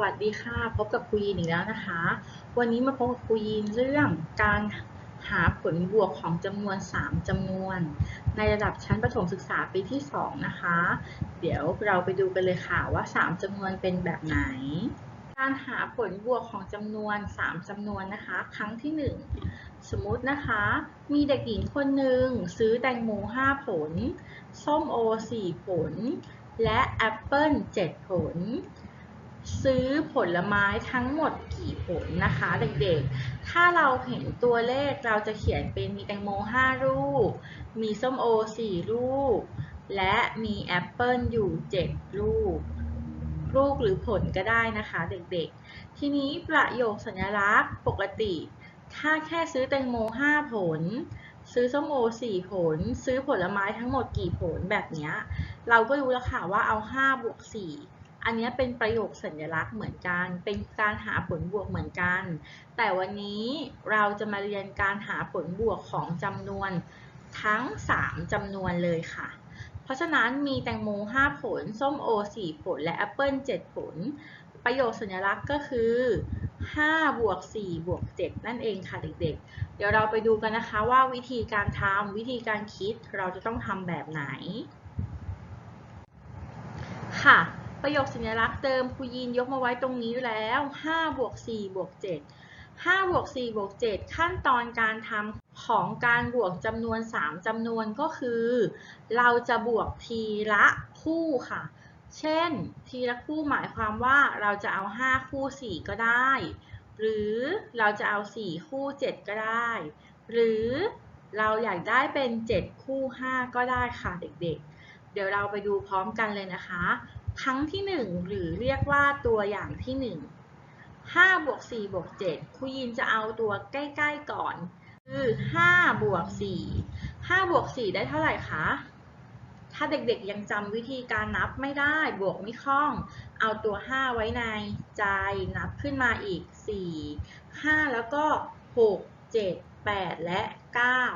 วัสดีค่ะ พบกับครูยีนอีกแล้วนะคะ วันนี้มาพบกับครูยีนเรื่องการหาผลบวกของจำนวน 3จำนวน ในระดับชั้นประถมศึกษาปีที่ 2 นะคะ เดี๋ยวเราไปดูกันเลยค่ะว่า 3จำนวนเป็นแบบไหน การหาผลบวกของจำนวน 3จำนวนนะคะ ครั้งที่ 1 สมมุตินะคะ มีเด็กหญิงคนหนึ่งซื้อแตงโม5 ผล ส้มโอ 4 ผล และแอปเปิ้ล7ผล ซื้อผลไม้ทั้งหมดกี่ผลนะคะเด็กๆ ถ้าเราเห็นตัวเลขเราจะเขียนเป็นมีแตงโม 5 ลูก มีส้มโอ 4 ลูก และมีแอปเปิลอยู่ 7 ลูก ลูกหรือผลก็ได้นะคะเด็กๆ ทีนี้ประโยคสัญลักษณ์ปกติ ถ้าแค่ซื้อแตงโม 5 ผล ซื้อส้มโอ 4 ผล ซื้อผลไม้ทั้งหมดกี่ผลแบบนี้ เราก็รู้แล้วค่ะว่าเอา 5 บวก 4 อันนี้เป็นประโยคสัญลักษณ์เหมือนกัน เป็นการหาผลบวกเหมือนกัน แต่วันนี้เราจะมาเรียนการหาผลบวกของจำนวนทั้ง 3จำนวนเลยค่ะ เพราะฉะนั้นมีแตงโม 5 ผล ส้มโอ 4 ผล และแอปเปิล7 ผล ประโยคสัญลักษณ์ก็คือ5บวก4บวก7นั่นเองค่ะเด็กๆ เดี๋ยวเราไปดูกันนะคะว่าวิธีการทำวิธีการคิดเราจะต้องทำแบบไหน ค่ะ ประโยคสัญลักษณ์เดิมครูยีนยกมาไว้ตรงนี้แล้ว5บวก4บวก7 5บวก4บวก7ขั้นตอนการทำของการบวกจำนวน 3จำนวนก็คือ เราจะบวกทีละคู่ค่ะ เช่น ทีละคู่หมายความว่าเราจะเอา 5 คู่ 4 ก็ได้ หรือเราจะเอา 4 คู่ 7 ก็ได้ หรือเราอยากได้เป็น 7 คู่ 5 ก็ได้ค่ะเด็กๆ เดี๋ยวเราไปดูพร้อมกันเลยนะคะ ครั้งที่ 1 หรือเรียกว่าตัวอย่างที่ 1 5บวก4บวก7ครูยินจะเอาตัวใกล้ ๆก่อน คือ5บวก4 5บวก4ได้เท่าไหร่คะ ถ้าเด็กๆยังจำวิธีการนับไม่ได้บวกไม่คล่อง เอาตัว 5 ไว้ในใจนับขึ้นมาอีก 4 5 แล้วก็ 6 7 8 และ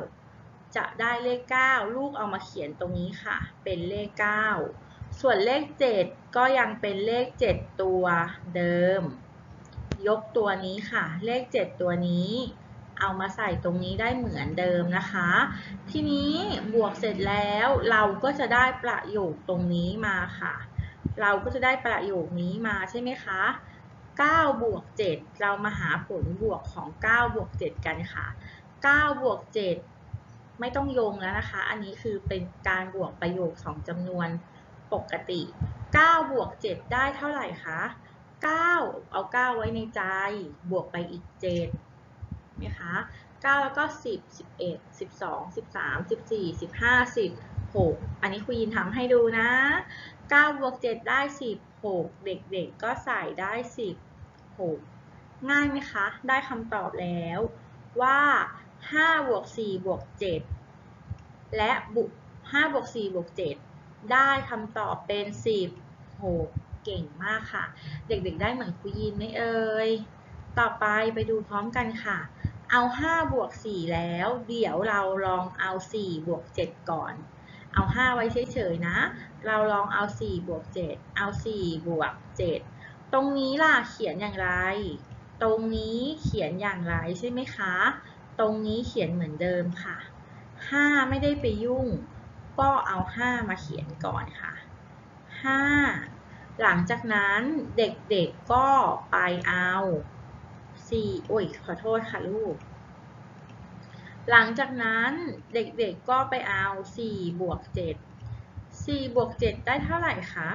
9 จะได้เลข 9 ลูกเอามาเขียนตรงนี้ค่ะ เป็นเลข 9 ส่วนเลข 7 ก็ยังเป็นเลข 7 ตัวเดิม ยกตัวนี้ค่ะ เลข 7 ตัวนี้ เอามาใส่ตรงนี้ได้เหมือนเดิมนะคะ ทีนี้บวกเสร็จแล้วเราก็จะได้ประโยคตรงนี้มาค่ะ เราก็จะได้ประโยคนี้มาใช่ไหมคะ9บวก7เรามาหาผลบวกของ9บวก7กันค่ะ9บวก7ไม่ต้องโยงแล้วนะคะ อันนี้คือเป็นการบวกประโยค2จำนวน ปกติ9บวก7ได้เท่าไหร่คะ9 เอา 9 ไว้ในใจ บวกไปอีก7นะคะ9แล้วก็ 10 11 12 13 14 15 16 อันนี้ครูยินทำให้ดูนะ9บวก7ได้ 16 เด็กๆ ก็ใส่ได้ 16 ง่ายไหมคะ ได้คำตอบแล้วว่า5บวก4บวก7และบุ5บวก4บวก7 ได้คำตอบเป็น16เก่งมากค่ะ เด็กๆได้เหมือนครูยินไหมเอ่ย ต่อไปไปดูพร้อมกันค่ะ เอา 5 บวก 4 แล้ว เดี๋ยวเราลองเอา 4 บวก 7 ก่อน เอา 5 ไว้เฉยๆนะ เราลองเอา 4 บวก 7 เอา 4 บวก 7 ตรงนี้ล่ะเขียนอย่างไร ตรงนี้เขียนอย่างไรใช่ไหมคะ ตรงนี้เขียนเหมือนเดิมค่ะ 5 ไม่ได้ไปยุ่ง ก็เอา 5 มาเขียนก่อนค่ะ 5 หลังจากนั้นเด็กๆก็ไปเอา4โอ้ยขอโทษค่ะลูก หลังจากนั้นเด็กๆก็ไปเอา4บวก7 4บวก7ได้เท่าไหร่คะ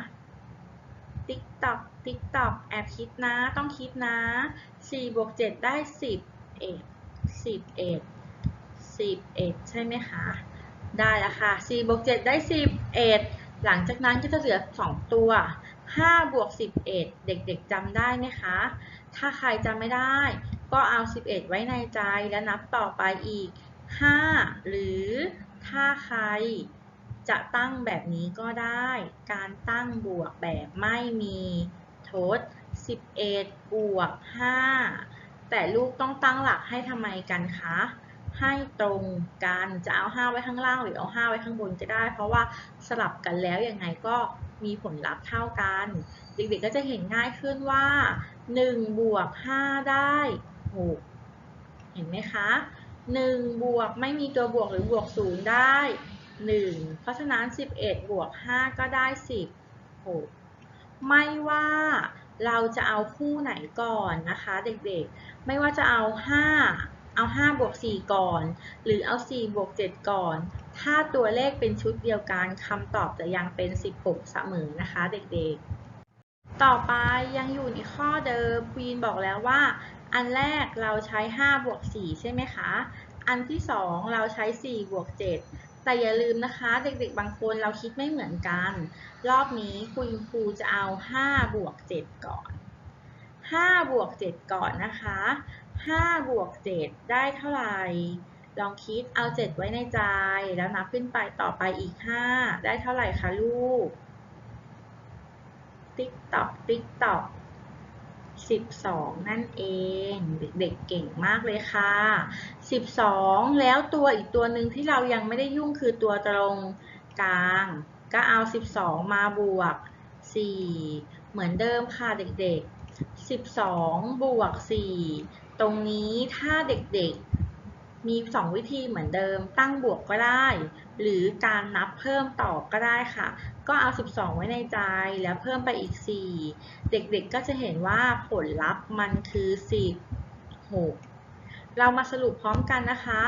ติ๊กตอกติ๊กตอกแอบคิดนะ ต้องคิดนะ4บวก7ได้11 11 11 ใช่ไหมคะ ได้แล้วค่ะ4บวก7ได้ 11 หลังจากนั้นก็จะเหลือ 2 ตัว 5 บวก 11 เด็กๆจำได้ไหมคะ ถ้าใครจำไม่ได้ ก็เอา 11 ไว้ในใจและนับต่อไปอีก 5 หรือถ้าใครจะตั้งแบบนี้ก็ได้ การตั้งบวกแบบไม่มีทด 11 บวก 5 แต่ลูกต้องตั้งหลักให้ทำไมกันคะ ให้ตรงกันจะเอา 5 ไว้ข้างล่างหรือเอา 5 ไว้ข้างบนก็ได้ เพราะว่าสลับกันแล้วยังไงก็มีผลลัพธ์เท่ากัน เด็กๆก็จะเห็นง่ายขึ้นว่า1บวก5ได้6เห็นไหมคะ1บวกไม่มีตัวบวกหรือบวก0ได้ 1 เพราะฉะนั้น 11 บวก 5 ก็ได้10 6ไม่ว่าเราจะเอาคู่ไหนก่อนนะคะ เด็กๆ ไม่ว่าจะเอา 5 เอา5บวก4 ก่อน หรือเอา4บวก7 ก่อน ถ้าตัวเลขเป็นชุดเดียวกันคำตอบจะยังเป็น 16 เสมอนะคะเด็กๆ ต่อไปยังอยู่ในข้อเดิมควีนบอกแล้วว่า อันแรกเราใช้5บวก4ใช่ไหมคะ อันที่ 2 เราใช้4บวก7 แต่อย่าลืมนะคะ เด็กๆ บางคนเราคิดไม่เหมือนกัน รอบนี้คุณครูจะเอา5บวก7 ก่อน5บวก7 ก่อนนะคะ 5 บวก 7 ได้เท่าไหร่ ลองคิดเอา 7 ไว้ในใจ แล้วนับขึ้นไปต่อไปอีก 5 ได้เท่าไหร่คะลูก ติ๊กตอก ติ๊กตอก12 นั่นเอง เด็กๆเก่งมากเลยค่ะ 12 แล้วตัวอีกตัวหนึ่งที่เรายังไม่ได้ยุ่งคือตัวตรงกลาง ก็เอา 12 มาบวก 4 เหมือนเดิมค่ะเด็กๆ 12 บวก 4 ตรงนี้ถ้าเด็กๆมี 2 วิธีเหมือนเดิม ตั้งบวกก็ได้ หรือการนับเพิ่มต่อก็ได้ค่ะ ก็เอา 12 ไว้ในใจแล้วเพิ่มไปอีก 4 เด็กๆก็จะเห็นว่าผลลัพธ์มันคือ 16 เรามาสรุปพร้อมกันนะคะ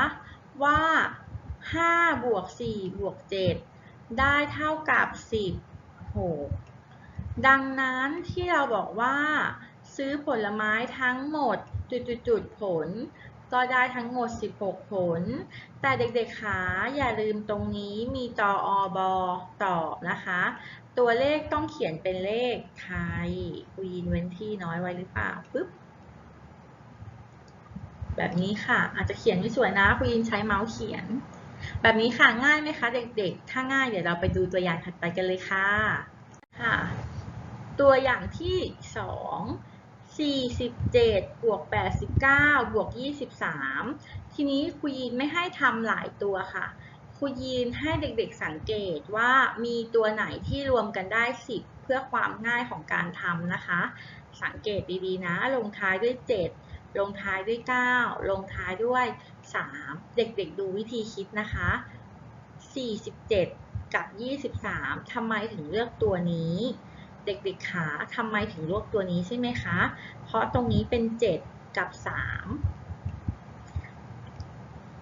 ว่า5บวก4บวก7 ได้เท่ากับ 16 ดังนั้นที่เราบอกว่า ซื้อผลไม้ทั้งหมด จุดๆผล ก็ได้ทั้งหมด 16 ผล แต่เด็กๆขาอย่าลืมตรงนี้มีจออบอตอบนะคะ ตัวเลขต้องเขียนเป็นเลขไทยคุยินเว้นที่น้อยไว้หรือเปล่าปึ๊บแบบนี้ค่ะ อาจจะเขียนไม่สวยนะคุณยินใช้เมาส์เขียน แบบนี้ค่ะง่ายไหมคะเด็กๆ ถ้าง่ายเดี๋ยวเราไปดูตัวอย่างถัดไปกันเลยค่ะค่ะ ตัวอย่างที่ 2 47 บวก 89 บวก 23 ทีนี้ครูยีนไม่ให้ทำหลายตัวค่ะครูยีนให้เด็กๆสังเกตว่ามีตัวไหนที่รวมกันได้ 10 เพื่อความง่ายของการทำนะคะ สังเกตดีๆนะ ลงท้ายด้วย 7 ลงท้ายด้วย 9 ลงท้ายด้วย 3 เด็กๆดูวิธีคิดนะคะ 47 กับ 23 ทำไมถึงเลือกตัวนี้ เด็กๆขาทำไมถึงลือกตัวนี้ใช่ไหมคะ เพราะตรงนี้เป็น 7 กับ 3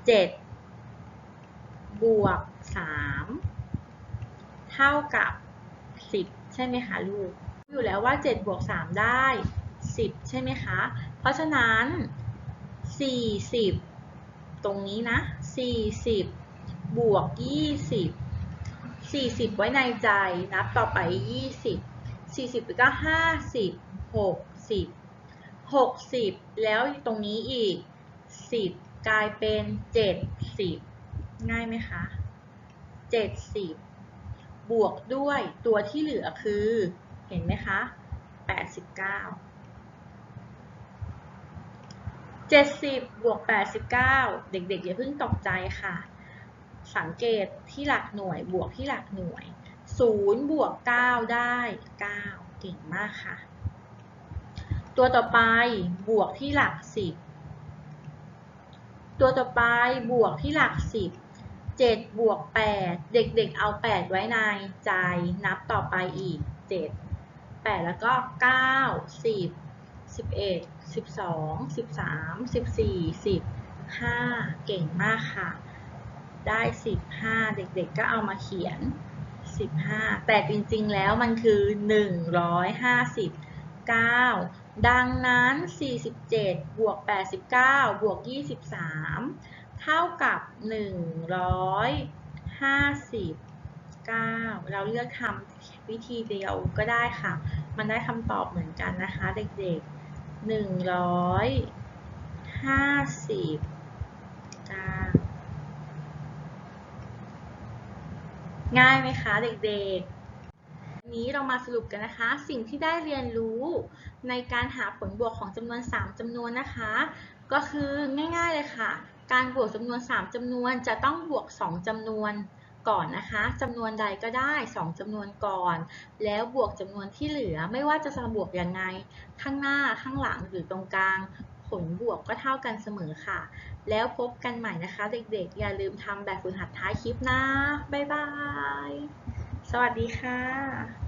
7 บวก 3 เท่ากับ 10 ใช่ไหมคะลูก อยู่แล้วว่า 7 บวก 3 ได้ 10 ใช่ไหมคะ เพราะฉะนั้น 40 ตรงนี้นะ 40 บวก 20 40 ไว้ในใจนับต่อไป 20 40แล้วก็50 60 60 แล้วตรงนี้อีก 10 กลายเป็น 70 ง่ายไหมคะ 70 บวกด้วยตัวที่เหลือคือ เห็นไหมคะ 89 70 บวก 89 เด็กๆ อย่าเพิ่งตกใจค่ะ สังเกตที่หลักหน่วยบวกที่หลักหน่วย 0 บวก 9 ได้ 9 เก่งมากค่ะ ตัวต่อไปบวกที่หลัก 10 ตัวต่อไปบวกที่หลัก 10 7 บวก 8 เด็กๆ เอา 8 ไว้ในใจ นับต่อไปอีก 7 8 แล้วก็ 9 10 11 12 13 14 15 เก่งมากค่ะ ได้ 15 เด็กๆ ก็เอามาเขียน 15 แต่จริงๆ แล้วมันคือ 159 ดังนั้น 47 บวก 89 บวก 23 เท่ากับ 159 เราเลือกทำวิธีเดียวก็ได้ค่ะ มันได้คำตอบเหมือนกันนะคะเด็กๆ 159 ง่ายไหมคะเด็กๆ นี้เรามาสรุปกันนะคะ สิ่งที่ได้เรียนรู้ในการหาผลบวกของจำนวน 3จำนวนนะคะ ก็คือง่าย ๆเลยค่ะ การบวกจำนวน 3จำนวนจะต้องบวก 2จำนวนก่อนนะคะจำนวนใดก็ได้ 2จำนวนก่อน แล้วบวกจำนวนที่เหลือไม่ว่าจะบวกยังไง ข้างหน้าข้างหลังหรือตรงกลาง ลบวกก็เท่ากันเสมอค่ะ แล้วพบกันใหม่นะคะ เด็กๆ อย่าลืมทำแบบฝึกหัดท้ายคลิปนะ บ๊ายบาย สวัสดีค่ะ